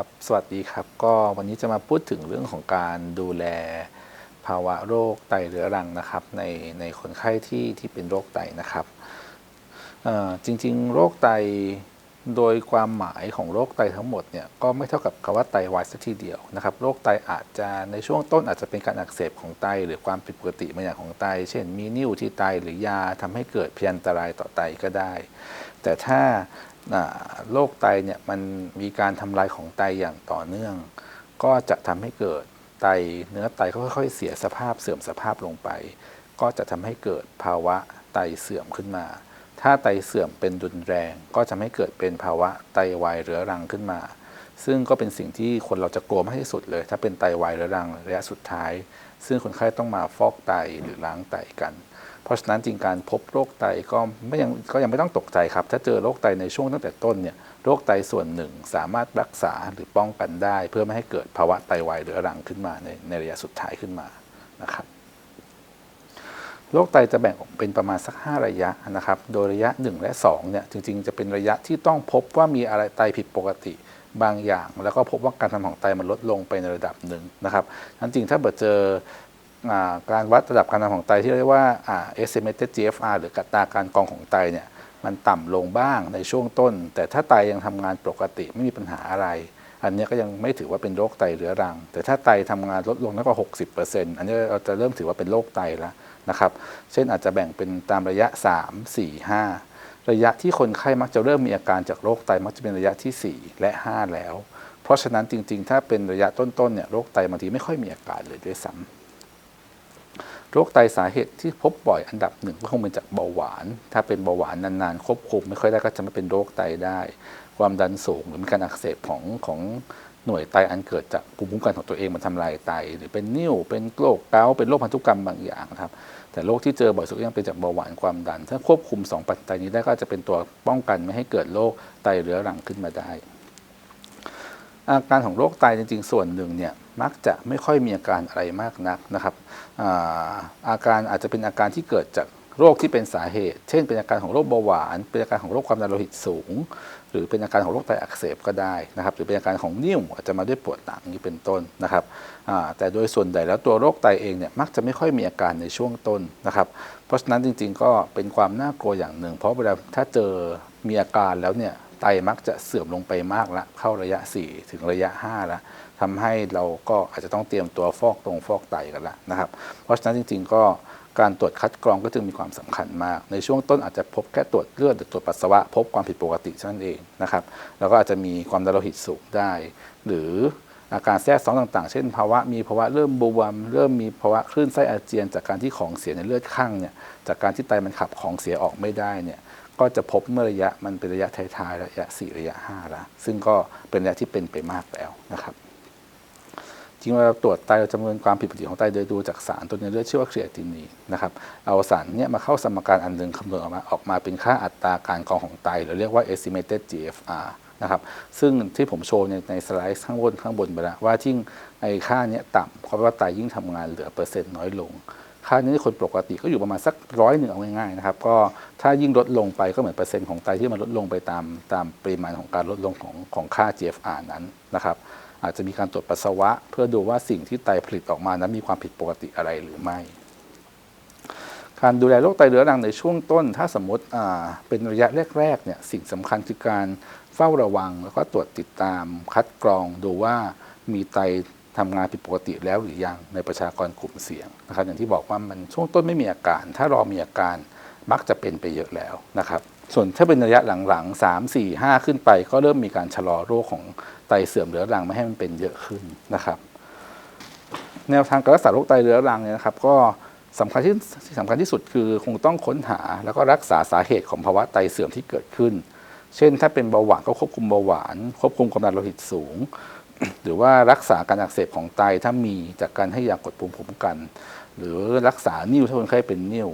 ครับ สวัสดีครับ ก็วันนี้จะมาพูดถึงเรื่องของการดูแลภาวะโรคไตเรื้อรังนะครับ ในในคนไข้ที่ที่เป็นโรคไตนะครับจริงๆ โรคไตโดยความหมายของโรคไตทั้งหมดเนี่ยก็ไม่เท่ากับคำว่าไตวายสักทีเดียวนะครับ โรคไตอาจจะในช่วงต้นอาจจะเป็นการอักเสบของไต หรือความผิดปกติบางอย่างของไต เช่น มีนิ่วที่ไตหรือยาทำให้เกิดพยันตรายต่อไตก็ได้ แต่ถ้า โรคไตเนี่ยมันมีการทำลายของไตอย่างต่อเนื่อง ก็จะทำให้เกิดไตเนื้อไตก็ค่อยๆเสียสภาพเสื่อมสภาพลงไป ก็จะทำให้เกิดภาวะไตเสื่อมขึ้นมา ถ้าไตเสื่อมเป็นรุนแรง ก็จะไม่เกิดเป็นภาวะไตวายเรื้อรังขึ้นมา ซึ่งก็เป็นสิ่งที่คนเราจะกลัวมากที่สุดเลย ถ้าเป็นไตวายเรื้อรังระยะสุดท้าย ซึ่งคนไข้ต้องมาฟอกไตหรือล้างไตกัน เพราะฉะนั้นจริงการพบโรคไตก็ไม่ยังก็ยังไม่ต้องตกใจครับ ถ้าเจอโรคไตในช่วงตั้งแต่ต้นเนี่ยโรคไตส่วนหนึ่งสามารถรักษาหรือป้องกันได้ เพื่อไม่ให้เกิดภาวะไตวายเรื้อรังขึ้นมาในในระยะสุดท้ายขึ้นมานะครับโรคไตจะแบ่งออกเป็นประมาณสัก 5 ระยะนะครับ โดยระยะ 1 และ2เนี่ยจริงๆ จะเป็นระยะที่ต้องพบว่ามีอะไรไตผิดปกติบางอย่าง แล้วก็พบว่าการทำของไตมันลดลงไปในระดับหนึ่งนะครับนั้นจริงถ้าเกิดเจอ การวัดระดับการทำของไตที่เรียกว่า estimated GFR หรือกัตราการกองของไตเนี่ยมันต่ำลงบ้างในช่วงต้น แต่ถ้าไตยังทำงานปกติไม่มีปัญหาอะไร อันนี้ก็ยังไม่ถือว่าเป็นโรคไตเรื้อรัง แต่ถ้าไตทำงานลดลงมากกว่า 60%อันนี้เราจะเริ่มถือว่าเป็นโรคไตแล้วนะครับ เช่นอาจจะแบ่งเป็นตามระยะ 3 4 5 ระยะที่คนไข้มักจะเริ่มมีอาการจากโรคไตมักจะเป็นระยะที่ 4 และ 5 แล้ว เพราะฉะนั้นจริง ๆ ถ้าเป็นระยะต้นๆเนี่ยโรคไตบางทีไม่ค่อยมีอาการเลยด้วยซ้ำ โรคไตสาเหตุที่พบบ่อยอันดับหนึ่งก็คงเป็นจากเบาหวาน ถ้าเป็นเบาหวานนานๆควบคุมไม่ค่อยได้ก็จะไม่เป็นโรคไตได้ ความดันสูงหรือมีการอักเสบของของหน่วยไตอันเกิดจากภูมิคุ้มกันของตัวเองมันทำลายไต หรือเป็นนิ่วเป็นโรคเกาต์เป็นโรคพันธุกรรมบางอย่างครับ แต่โรคที่เจอบ่อยสุดก็ยังเป็นจากเบาหวานความดัน ถ้าควบคุมสองปัจจัยนี้ได้ก็จะเป็นตัวป้องกันไม่ให้เกิดโรคไตเรื้อรังขึ้นมาได้ อาการของโรคไตจริง ๆ ส่วนหนึ่งเนี่ย มักจะไม่ค่อยมีอาการอะไรมากนักนะครับอาอาการอาจจะเป็นอาการที่เกิดจากโรคที่เป็นสาเหตุ เช่น เป็นอาการของโรคเบาหวาน เป็นอาการของโรคความดันโลหิตสูง หรือเป็นอาการของโรคไตอักเสบก็ได้นะครับ หรือเป็นอาการของนิ่วอาจจะมาด้วยปวดหลังนี้เป็นต้นนะครับ แต่โดยส่วนใหญ่แล้วตัวโรคไตเองเนี่ยมักจะไม่ค่อยมีอาการในช่วงต้นนะครับ เพราะฉะนั้นจริงๆ ก็เป็นความน่ากลัวอย่างหนึ่ง เพราะเวลาถ้าเจอมีอาการแล้วเนี่ยไตมักจะเสื่อมลงไปมากละเข้าระยะ 4 ถึงระยะ5แล้ว ทำให้เราก็อาจจะต้องเตรียมตัวฟอกตรงฟอกไตกันละนะครับ เพราะฉะนั้นจริง ๆ ก็การตรวจคัดกรองก็จึงมีความสำคัญมาก ในช่วงต้นอาจจะพบแค่ตรวจเลือดหรือตรวจปัสสาวะ พบความผิดปกติเท่านั้นเองนะครับ แล้วก็อาจจะมีความดันโลหิตสูงได้ หรืออาการแทรกซ้อนต่างๆ เช่น ภาวะมีภาวะเริ่มบวม เริ่มมีภาวะคลื่นไส้อาเจียน จากการที่ของเสียในเลือดข้างเนี่ย จากการที่ไตมันขับของเสียออกไม่ได้เนี่ย ก็จะพบเมื่อระยะมันเป็นระยะท้ายๆระยะ 4 ระยะ5แล้วซึ่งก็เป็นระยะที่เป็นไปมากแล้วนะครับ ริงๆเราตรวจไตเราจะประเมินความผิดปกติของไตโดยดูจากสารตัวในเลือดชื่อว่าครีเอตินีนนะครับเอาสารเนี้ยมาเข้าสมการอันหนึ่งคำนวณออกมาออกมาเป็นค่าอัตราการกรองของไตหรือเรียกว่า estimated GFR นะครับซึ่งที่ผมโชว์ในในสไลด์ข้างบนข้างบนไปแล้วว่าที่ไอค่าเนี้ยต่ำเพราะว่าไตยิ่งทำงานเหลือเปอร์เซ็นต์น้อยลง ค่านี้คนปกติก็อยู่ประมาณสักร้อยหนึ่งเอาง่ายๆนะครับก็ถ้ายิ่งลดลงไปก็เหมือนเปอร์เซ็นต์ของไตที่มันลดลงไปตามตามปริมาณของการลดลงของของค่า GFR นั้นนะครับ อาจจะมีการตรวจปัสสาวะ เพื่อดูว่าสิ่งที่ไตผลิตออกมานั้นมีความผิดปกติอะไรหรือไม่ การดูแลโรคไตเรื้อรังในช่วงต้น ถ้าสมมติเป็นระยะแรกๆเนี่ยสิ่งสำคัญคือการเฝ้าระวัง แล้วก็ตรวจติดตามคัดกรองดูว่ามีไตทำงานผิดปกติแล้วหรือยังในประชากรกลุ่มเสี่ยงนะครับอย่างที่บอกว่ามันช่วงต้นไม่มีอาการ ถ้ารอมีอาการมักจะเป็นไปเยอะแล้วนะครับ ส่วนถ้าเป็นระยะหลังๆ3 4 5ขึ้นไป ก็เริ่มมีการชะลอโรคของไตเสื่อมเรื้อรังไม่ให้มันเป็นเยอะขึ้นนะครับ แนวทางการรักษาโรคไตเรื้อรังเนี่ยนะครับ ก็สำคัญที่ที่สำคัญที่สุดคือคงต้องค้นหาแล้วก็รักษาสาเหตุของภาวะไตเสื่อมที่เกิดขึ้น เช่น ถ้าเป็นเบาหวานก็ควบคุมเบาหวานควบคุมความดันโลหิตสูง หรือว่ารักษาการอักเสบของไตถ้ามีจากการให้ยากดภูมิคุ้มกัน หรือรักษานิ่วถ้าคนไข้เป็นนิ่ว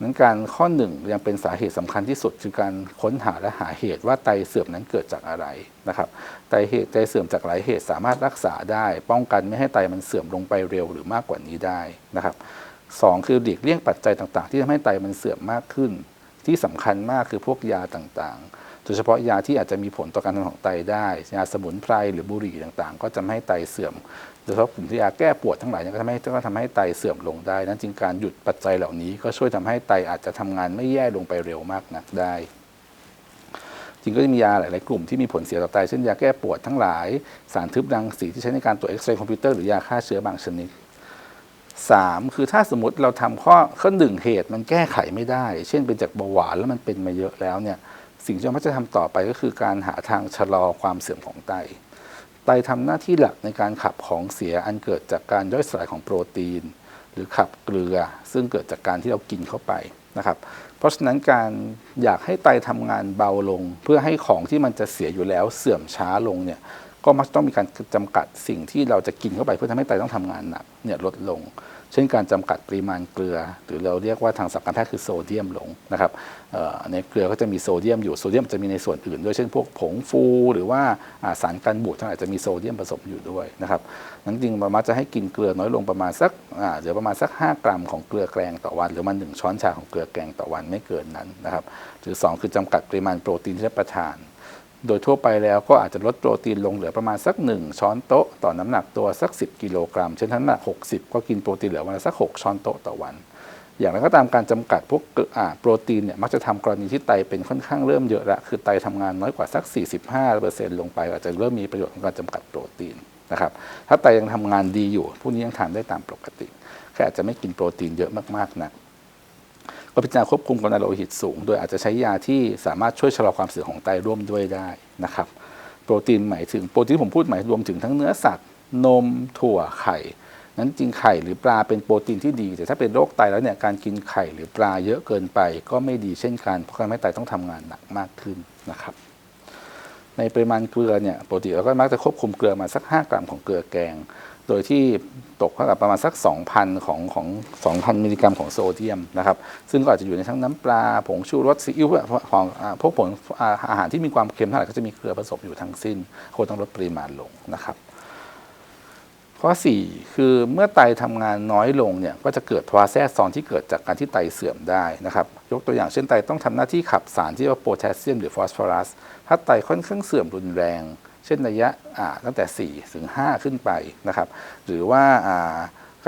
นั้นการข้อหนึ่งยังเป็นสาเหตุสำคัญที่สุดคือการค้นหาและหาเหตุว่าไตเสื่อมนั้นเกิดจากอะไรนะครับไตเหตุไตเสื่อมจากหลายเหตุสามารถรักษาได้ ป้องกันไม่ให้ไตมันเสื่อมลงไปเร็วหรือมากกว่านี้ได้นะครับสองคือหลีกเลี่ยงปัจจัยต่างๆ ที่ทำให้ไตมันเสื่อมมากขึ้น ที่สำคัญมากคือพวกยาต่างๆ โดยเฉพาะยาที่อาจจะมีผลต่อการทำงานของไตได้ ยาสมุนไพรหรือบุหรี่ต่างๆ ก็จะทำให้ไตเสื่อม โดยเฉพาะกลุ่มที่ยาแก้ปวดทั้งหลายก็ทำให้ก็ทำให้ไตเสื่อมลงได้นั้นจึงการหยุดปัจจัยเหล่านี้ ก็ช่วยทำให้ไตอาจจะทำงานไม่แย่ลงไปเร็วมากนักได้จริงก็จะมียาหลาย ๆ กลุ่มที่มีผลเสียต่อไต เช่นยาแก้ปวดทั้งหลาย สารทึบรังสีที่ใช้ในการตรวจเอ็กซเรย์คอมพิวเตอร์หรือยาฆ่าเชื้อบางชนิดสามคือถ้าสมมติเราทำข้อข้อหนึ่งเหตุมันแก้ไขไม่ได้ เช่นเป็นจากเบาหวานแล้วมันเป็นมาเยอะแล้วเนี่ย สิ่งที่เราจะทำต่อไปก็คือการหาทางชะลอความเสื่อมของไต ไตทำหน้าที่หลักในการขับของเสียอันเกิดจากการย่อยสลายของโปรตีน หรือขับเกลือ ซึ่งเกิดจากการที่เรากินเข้าไปนะครับ เพราะฉะนั้นการอยากให้ไตทำงานเบาลง เพื่อให้ของที่มันจะเสียอยู่แล้วเสื่อมช้าลงเนี่ย ก็มักต้องมีการจำกัดสิ่งที่เราจะกินเข้าไปเพื่อทำให้ไตต้องทำงานหนักเนี่ยลดลง เช่นการจำกัดปริมาณเกลือ หรือเราเรียกว่าทางศัพท์การแพทย์คือโซเดียมลงนะครับในเกลือก็จะมีโซเดียมอยู่โซเดียมจะมีในส่วนอื่นด้วยเช่นพวกผงฟู หรือว่าสารกันบูดทั้งหลายจะมีโซเดียมผสมอยู่ด้วยนะครับนั้นจริงๆมักจะให้กินเกลือน้อยลงประมาณสักเหลือประมาณสัก 5 กรัมของเกลือแกงต่อวัน หรือมันหนึ่งช้อนชาของเกลือแกงต่อวันไม่เกินนั้นนะครับหรือ 2 คือจำกัดปริมาณโปรตีนที่รับประทาน โดยทั่วไปแล้วก็อาจจะลดโปรตีนลงเหลือประมาณสัก 1 ช้อนโต๊ะ ต่อน้ำหนักตัวสัก 10 กิโลกรัม เช่นถ้น้ำหนัก 60 ก็กินโปรตีนเหลือวันละสัก 6 ช้อนโต๊ะต่อวัน อย่างไรก็ตามการจำกัดพวกโปรตีนเนี่ยมักจะทำกรณีที่ไตเป็นค่อนข้างเริ่มเยอะละคือไตทำงานน้อยกว่าสัก 45%ลงไป อาจจะเริ่มมีประโยชน์ของการจำกัดโปรตีนนะครับถ้าไตยังทำงานดีอยู่พวกนี้ยังทานได้ตามปกติแค่อาจจะไม่กินโปรตีนเยอะมากๆนะก็ พิจารณาควบคุมกรดในโลหิตสูง โดยอาจจะใช้ยาที่สามารถช่วยชะลอความเสื่อมของไตร่วมด้วยได้นะครับ โปรตีนหมายถึงโปรตีนที่ผมพูดหมายรวมถึงทั้งเนื้อสัตว์ นมถั่วไข่นั้นจริงไข่หรือปลาเป็นโปรตีนที่ดี แต่ถ้าเป็นโรคไตแล้วเนี่ยการกินไข่หรือปลาเยอะเกินไป ก็ไม่ดีเช่นกันเพราะทำให้ไตต้องทำงานหนักมากขึ้นนะครับ ในปริมาณเกลือเนี่ยปกติเราก็มักจะควบคุมเกลือมาสัก 5 กรัมของเกลือแกง โดยที่ตกเท่ากับประมาณสัก 2,000 ของของ2,000 มิลลิกรัมของโซเดียมนะครับ ซึ่งก็อาจจะอยู่ในทั้งน้ำปลา ผงชูรสซีอิ๊วของพวกผลอาหารที่มีความเค็มเท่าไหร่ก็จะมีเกลือผสมอยู่ทั้งสิ้นควรต้องลดปริมาณลงนะครับ ข้อ 4 คือเมื่อไตทำงานน้อยลงเนี่ยก็จะเกิดภาวะแทรกซ้อนที่เกิดจากการที่ไตเสื่อมได้นะครับ ยกตัวอย่างเช่นไตต้องทำหน้าที่ขับสารที่ว่าโพแทสเซียมหรือฟอสฟอรัสถ้าไตค่อนข้างเสื่อมรุนแรง เช่นระยะตั้งแต่ 4 ถึง 5 ขึ้นไปนะครับหรือว่า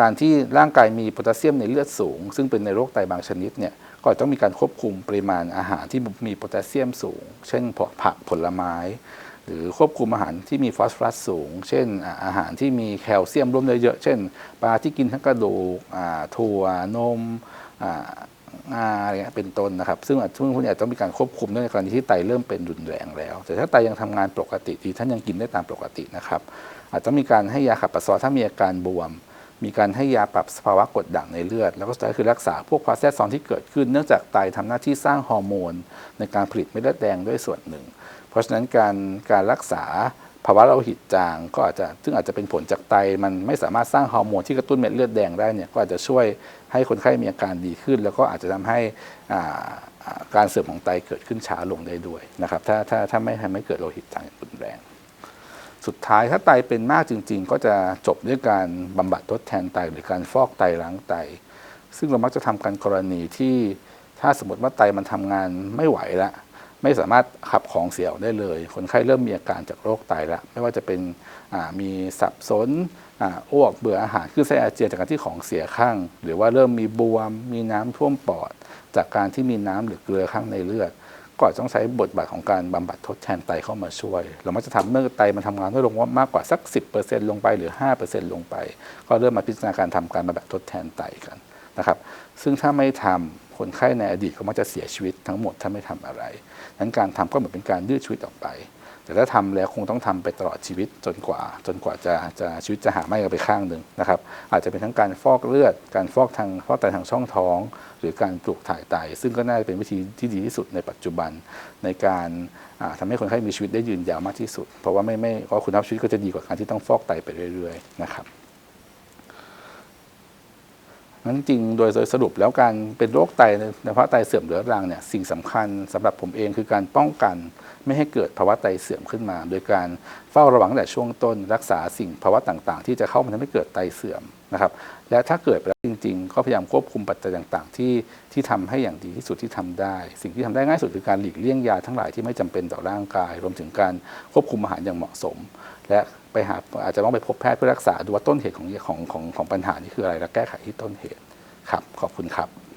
การที่ร่างกายมีโพแทสเซียมในเลือดสูง ซึ่งเป็นในโรคไตบางชนิดเนี่ยก็ต้องมีการควบคุมปริมาณอาหารที่มีโพแทสเซียมสูง เช่นผักผลไม้ หรือควบคุมอาหารที่มีฟอสฟอรัสสูง เช่นอาหารที่มีแคลเซียมร่วมเยอะๆเช่น ปลาที่กินทั้งกระดูกถั่วนม อางาอะไรเงี้ยเป็นต้นนะครับ ซึ่งอาจซึ่งคุณอาจจะต้องมีการควบคุมในกรณีที่ไตเริ่มเป็นรุนแรงแล้ว แต่ถ้าไตยังทำงานปกติดีท่านยังกินได้ตามปกตินะครับ อาจจะมีการให้ยาขับปัสสาวะถ้ามีอาการบวม มีการให้ยาปรับสภาวะกดด่างในเลือด แล้วก็สุดท้ายคือรักษาพวกภาแทรกซ้อนที่เกิดขึ้น เนื่องจากไตทำหน้าที่สร้างฮอร์โมน ในการผลิตเม็ดเลือดแดงด้วยส่วนหนึ่ง เพราะฉะนั้นการการรักษา ภาวะโลหิตจางก็อาจจะซึ่งอาจจะเป็นผลจากไตมันไม่สามารถสร้างฮอร์โมนที่กระตุ้นเม็ดเลือดแดงได้เนี่ยก็อาจจะช่วยให้คนไข้มีอาการดีขึ้น แล้วก็อาจจะทำให้การเสื่อมของไตเกิดขึ้นช้าลงได้ด้วยนะครับถ้าถ้าถ้าไม่ทำให้เกิดโลหิตจางอย่างรุนแรง สุดท้ายถ้าไตเป็นมากจริง ๆ ก็จะจบด้วยการบำบัดทดแทนไตหรือการฟอกไตล้างไต ซึ่งเรามักจะทำกันกรณีที่ถ้าสมมติว่าไตมันทำงานไม่ไหวแล้ว ไม่สามารถขับของเสียออกได้เลย คนไข้เริ่มมีอาการจากโรคไตแล้ว ไม่ว่าจะเป็นมีสับสนอ้วกเบื่ออาหารคือไส้อาเจียนจากการที่ของเสียข้าง หรือว่าเริ่มมีบวม มีน้ำท่วมปอด จากการที่มีน้ำหรือเกลือข้างในเลือด ก็ต้องใช้บทบาทของการบำบัดทดแทนไตเข้ามาช่วย เรามักจะทำเมื่อไตมันทำงานน้อยลงว่ามากกว่าสัก 10%ลงไปหรือ 5%ลงไป ก็เริ่มมาพิจารณาการทำการบำบัดทดแทนไตกันนะครับ ซึ่งถ้าไม่ทำ คนไข้ในอดีตก็มักจะเสียชีวิตทั้งหมดถ้าไม่ทำอะไรนั้นการทำก็เหมือนเป็นการยืดชีวิตออกไป แต่ถ้าทำแล้วคงต้องทำไปตลอดชีวิตจนกว่า จนกว่าจะจะชีวิตจะหาไม่กันไปข้างหนึ่งนะครับ อาจจะเป็นทั้งการฟอกเลือด การฟอกทางฟอกไตทางช่องท้อง หรือการปลูกถ่ายไต ซึ่งก็น่าจะเป็นวิธีที่ดีที่สุดในปัจจุบันในการอ่าทำให้คนไข้มีชีวิตได้ยืนยาวมากที่สุด เพราะว่าไม่ไม่เพราะคุณภาพชีวิตก็จะดีกว่าการที่ต้องฟอกไตไปเรื่อยๆนะครับ นั้นจริงโดยสรุปแล้วการเป็นโรคไตในภาวะไตเสื่อมเรื้อรังเนี่ยสิ่งสำคัญสำหรับผมเองคือการป้องกัน ไม่ให้เกิดภาวะไตเสื่อมขึ้นมา โดยการเฝ้าระวังตั้งแต่ช่วงต้น รักษาสิ่งภาวะต่างๆ ที่จะเข้ามาทำให้เกิดไตเสื่อมนะครับและถ้าเกิด ริง ๆ ก็พยายามควบคุมปัจจัยต่าง ๆ ที่ที่ทำให้อย่างดีที่สุดที่ทำได้ สิ่งที่ทำได้ง่ายสุดคือการหลีกเลี่ยงยาทั้งหลายที่ไม่จำเป็นต่อร่างกาย รวมถึงการควบคุมอาหารอย่างเหมาะสม และไปหาอาจจะต้องไปพบแพทย์เพื่อรักษาดูว่าต้นเหตุของของของของปัญหานี้คืออะไรและแก้ไขที่ต้นเหตุครับ ขอบคุณครับ